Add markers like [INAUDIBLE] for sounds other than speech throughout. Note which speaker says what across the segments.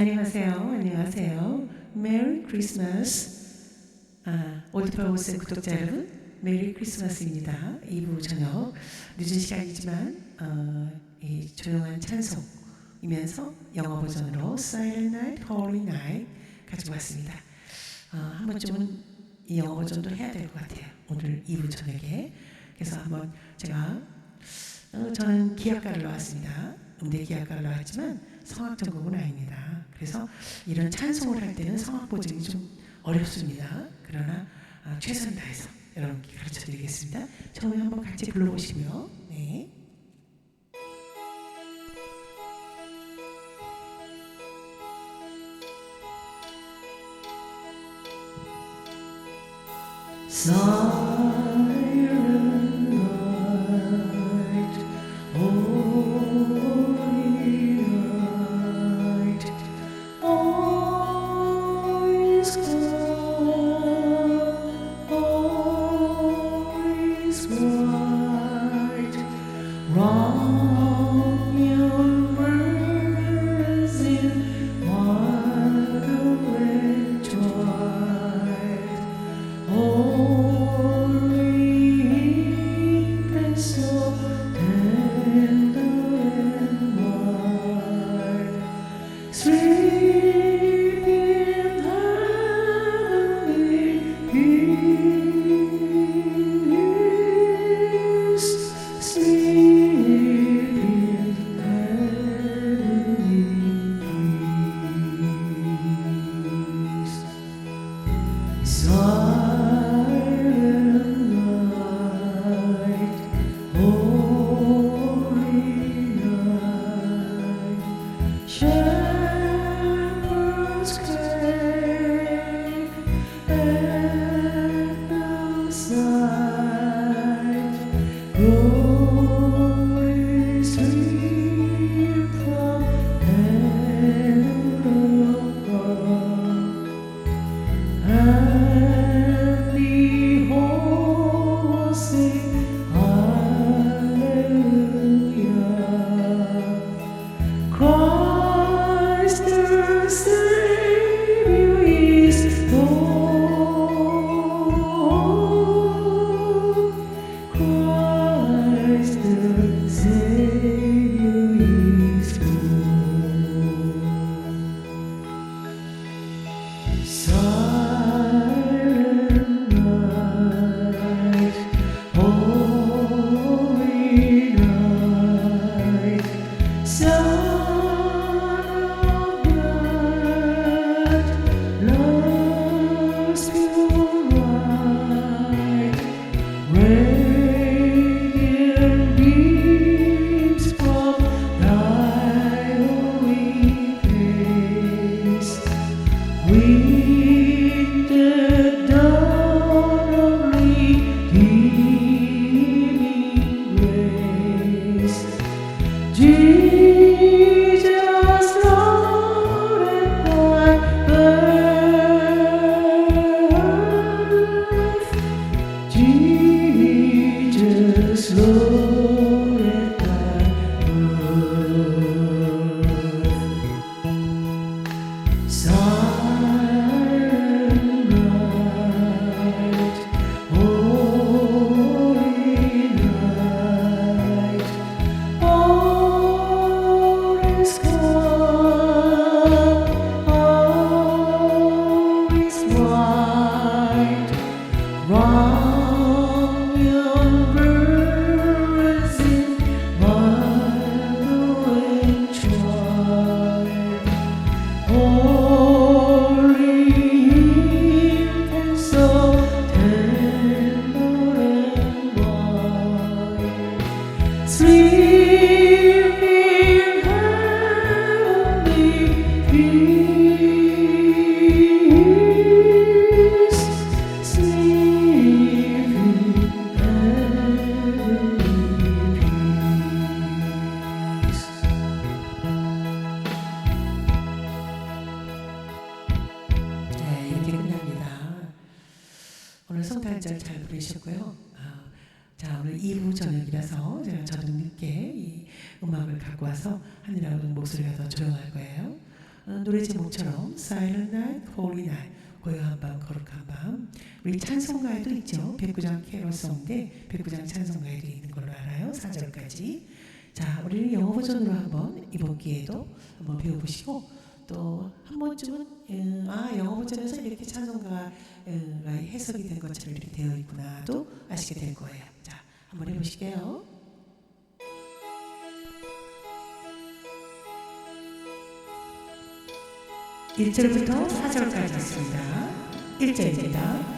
Speaker 1: 안녕하세요. 안녕하세요. 메리 크리스마스. 아, 올드파워스 구독자 여러분, 메리 크리스마스입니다. 2부 저녁 늦은 시간이지만 어, 이 조용한 찬송이면서 영어 버전으로 Silent Night, Holy Night 가지고 왔습니다. 어, 한 번쯤은 이 영어 버전도 해야 될 것 같아요. 오늘 2부 저녁에. 그래서 한번 제가 어, 저는 기악가를 나왔습니다. 음대 기악가를 나왔지만 성악 전공은 아닙니다. 그래서 이런 찬송을 할 때는 성악 버전이 좀 어렵습니다. 그러나 아, 최선 다해서 여러분께 가르쳐 드리겠습니다. 처음에 한번 같이 불러보시고요. 네. Silent sleep 백구장 캐롤송인데 백구장 찬송가에도 있는 걸로 알아요. 4절까지. 자, 우리는 영어 버전으로 한번 이번 기회에도 한번 배워보시고 또 한 번쯤은 음, 아 영어 버전에서 이렇게 찬송가의 예, 음, 해석이 된 것처럼 이렇게 되어 있구나도 아시게 될 거예요. 자, 한번 해보시게요. 1절부터 4절까지 있습니다. 1절입니다.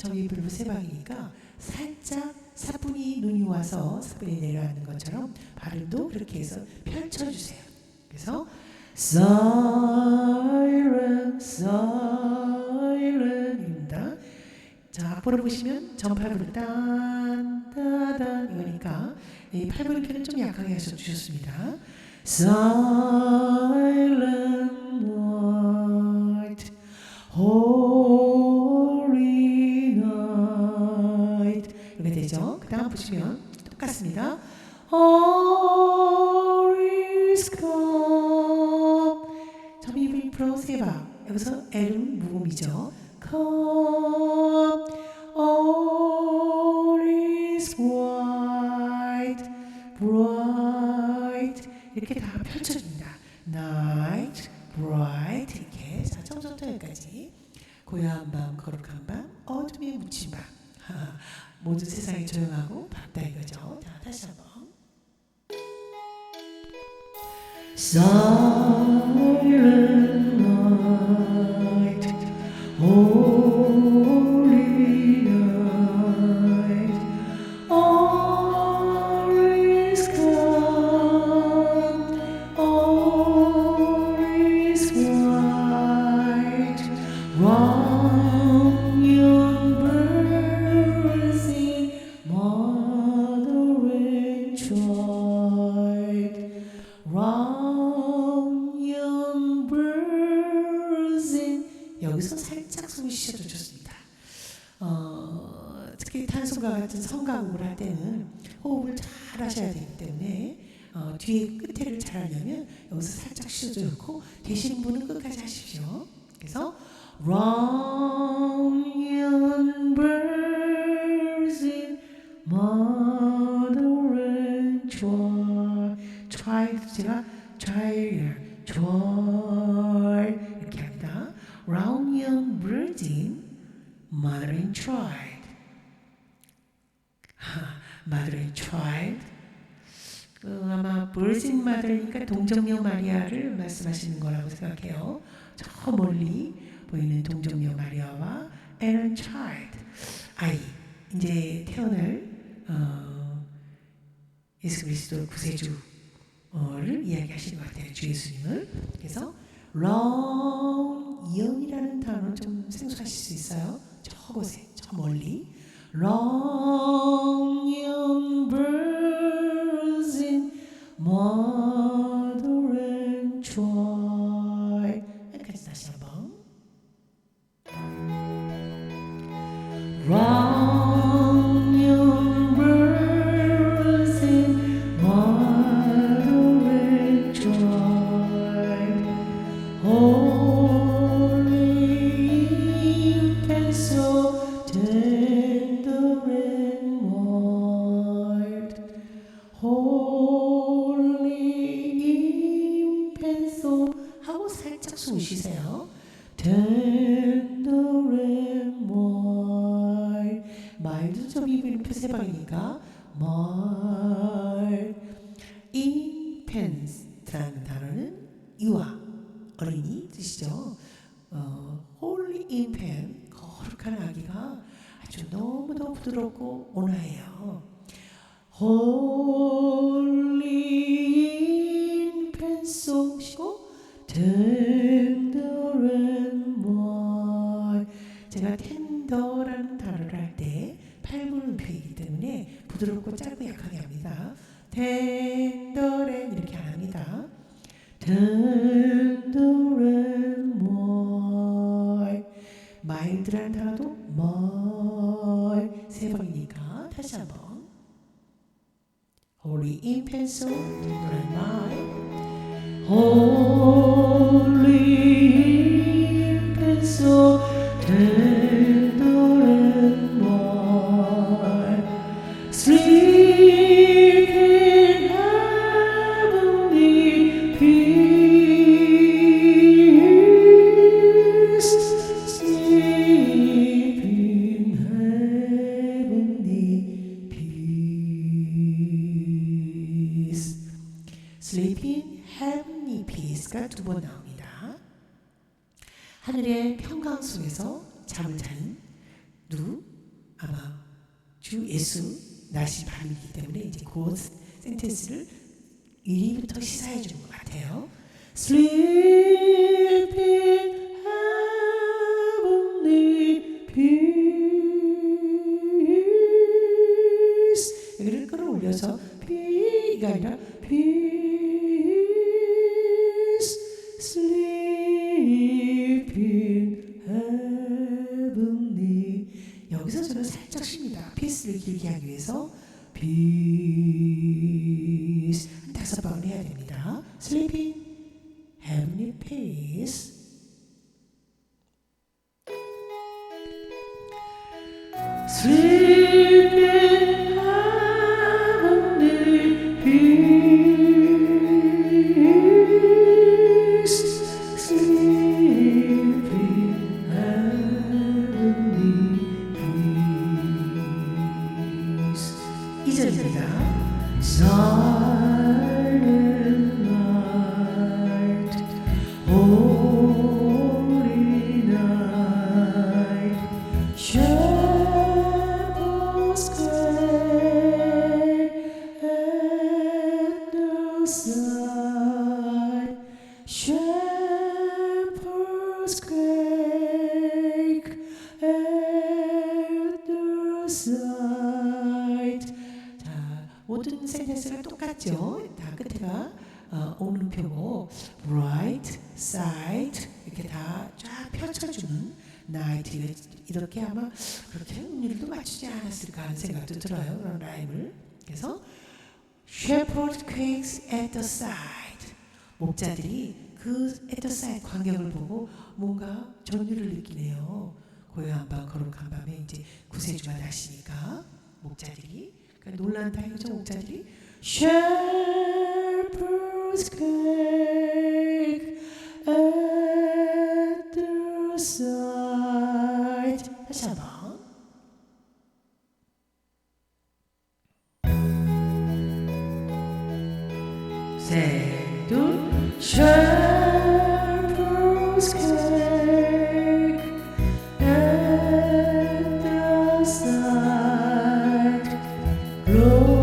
Speaker 1: 끝에가 정의 부르는 세 방이니까 살짝 사뿐히 눈이 와서 사뿐히 내려앉는 것처럼 발음도 그렇게 해서 펼쳐주세요. 그래서 silent, silent입니다. 자, 앞으로 보시면 전팔부를 딴, 따단 이거니까 이 팔부림표는 좀 약하게 해서 주셨습니다. Silent night, 보시면 똑같습니다. All is come 점입을 프로 세바 여기서 L은 무음이죠. Come all is white bright 이렇게 다 펼쳐줍니다. Night bright 이렇게 자 처음부터 여기까지 고요한 밤 거룩한 때는 호흡을 잘 하셔야 되기 때문에 어, 뒤에 끝에를 잘 하려면 여기서 살짝 쉬어도 좋고 되시는 분은 끝까지 하십시오. 그래서 young birds in mother and child 제가 child 이렇게 합니다. Young birds in mother child mother child 그 아마 birds in mother니까 동정녀 마리아를 말씀하시는 거라고 생각해요. 저 멀리 보이는 동정녀 마리아와 and child 아이 이제 태어날 어, 예수 그리스도 구세주를 이야기하시는 것 같아요. 주 예수님을. 그래서 long young이라는 단어 좀 생소하실 수 있어요. 저곳에 저 멀리 long young birds in mother and child 여기까지 다시 한번 Round 부드럽고 온화해요. holy infant 속 쉬고 tender and white 제가 tender라는 단어를 할 때 8분음 표이기 때문에 부드럽고 짧고 약하게 합니다. tender Holy infant so tender 끌어올려서 pe가 아니라 peace sleep in heavenly 여기서 저는 살짝 쉽니다. peace를 길게 하기 위해서 peace 2절입니다. Bright, sight 이렇게 다 쫙 펼쳐주는 night 이렇게 아마 그렇게 음률도 맞추지 않았을까 하는 생각도 들어요. 그런 라임을. 그래서 shepherd quakes at the sight 목자들이 그 at the sight 광경을 보고 뭔가 전율을 느끼네요. 고요한 밤 거룩한 밤에 이제 구세주가 나시니까 목자들이 그러니까 놀란 다이죠 목자들이 shepherds quake at the sight 다시 한번 셋둘 shepherds quake at the sight glory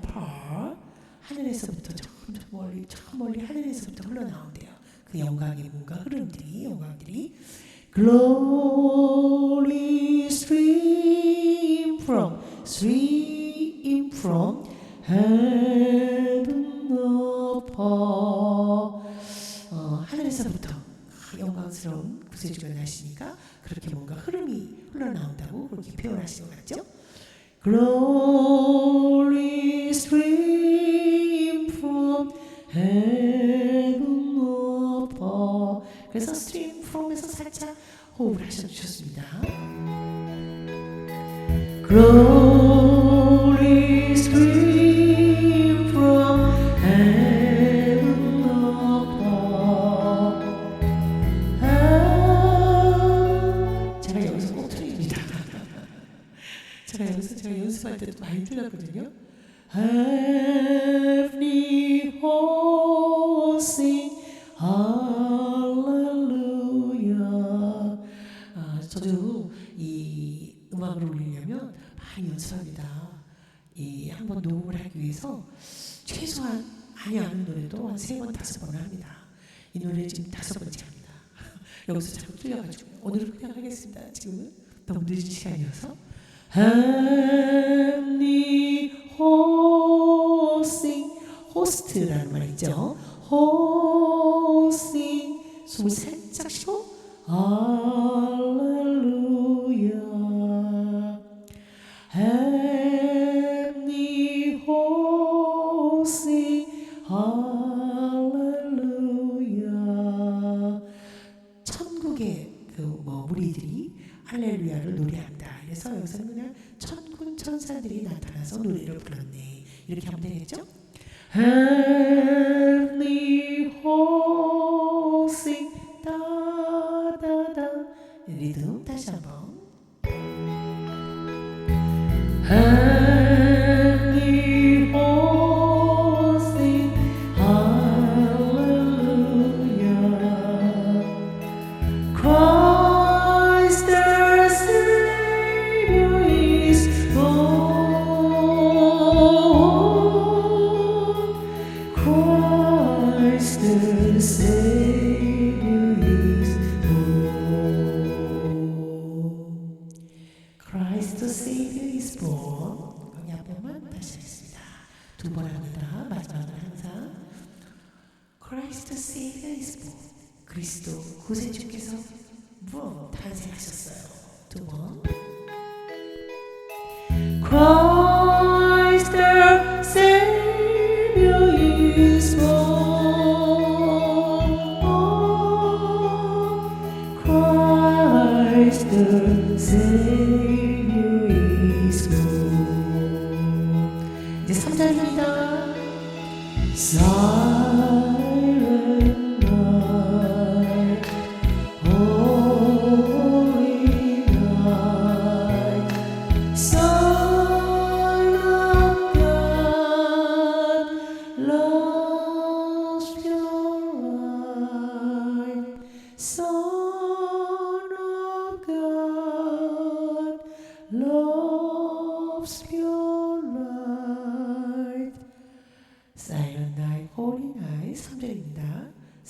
Speaker 1: apart 하늘에서부터 저 멀리 저 멀리 하늘에서부터 흘러나온대요. 그 영광의 뭔가 흐름들이 영광들이 glory stream from stream from heaven apart 어, 하늘에서부터 영광스러운 구세주가 나시니까 그렇게 뭔가 흐름이 흘러나온다고 그렇게 표현하신 것 같죠? Glory stream from heaven above. 그래서 stream from에서 살짝 호흡을 하셔주셨습니다. Glory 때도 많이 틀렸거든요. Heavenly hosts sing Hallelujah. 아, 저도 이 음악을 올리려면 많이 연습합니다. 이 한 번 녹음을 하기 위해서 최소한 많이 아는 노래도 한 세 번 다섯 번을 합니다. 이 노래 지금 다섯 번째 합니다. [LAUGHS] 여기서 자꾸 틀려가지고 오늘은 그냥 하겠습니다. 지금은 너무 늦은 시간이어서. Heavenly hosting 호스트라는 말 있죠. hosting 숨을 살짝 쉬고 Hallelujah. Christ the Savior is born. 이제 3절입니다.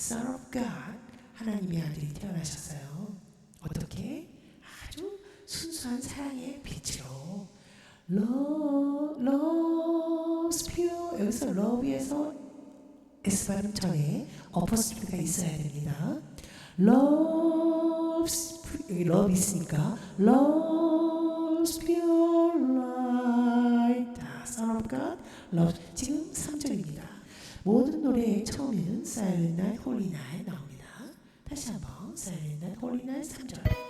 Speaker 1: Son of God, 하나님의 아들이 태어나셨어요. 어떻게? 아주 순수한 사랑의 빛으로 Love, love's pure 여기서 love에서 S 발음 전에 어퍼스티프가 있어야 됩니다. Love's 여기 love 있으니까 Love's pure light 자, Son of God, love 지금 3절입니다. 모든 노래의 처음에는 Silent Night, Holy Night 나옵니다. 다시 한번 Silent Night, Holy Night 3절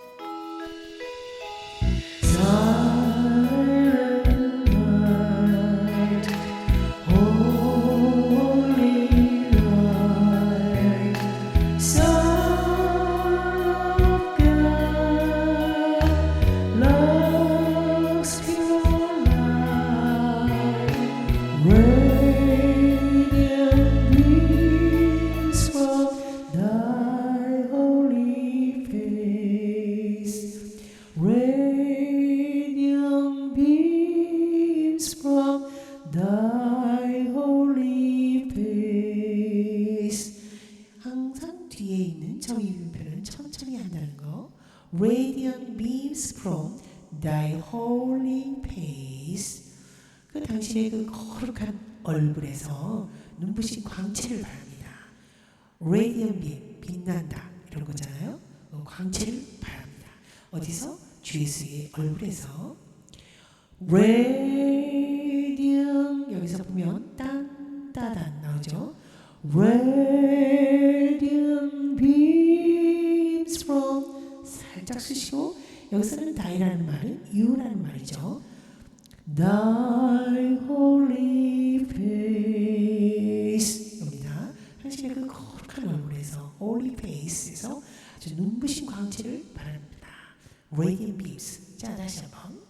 Speaker 1: holy face. 그 당신의 그 거룩한 얼굴에서 눈부신 광채를 바랍니다. Radiant beam, 빛난다 이런 거잖아요. 어, 광채를 바랍니다. 어디서? 주 예수의 얼굴에서 radiant 여기서 보면 딴 따단 나오죠. radiant beams from 살짝 쓰시고 여기서는 다이라는 말은 you라는 말이죠. Thy holy face 여기다 당신의 그 거룩한 얼굴에서 holy face에서 아주 눈부신 광채를 바랍니다. Radiant beams. 자 다시 한번.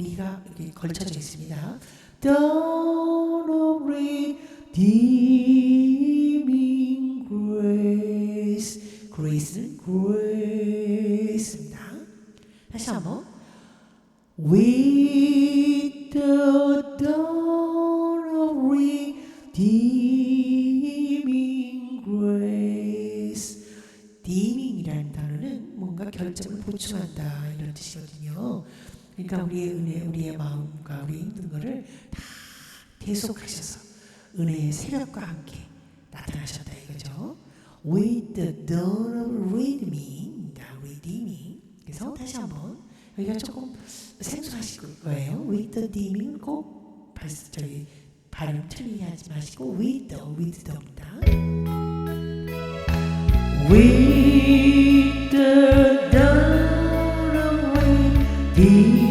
Speaker 1: 리가 이렇게 걸쳐져 있습니다. Dawn of redeeming grace. grace는 grace입니다. 다시 한번. With the dawn of redeeming grace. redeeming이라는 단어는 뭔가 결정을 보충한다 이런 뜻이거든요. 그러니까 우리의 은혜, 우리의 마음과 우리의 힘든 거를 다 대속하셔서 은혜의 새벽과 함께 나타나셨다 이거죠. With the dawn of redeeming, redeeming. 그래서 다시 한번 여기가 조금 생소하실 거예요. With the redeeming 꼭 발, 저기 발음 틀리게 하지 마시고 with the, with the입니다. With the dawn of redeeming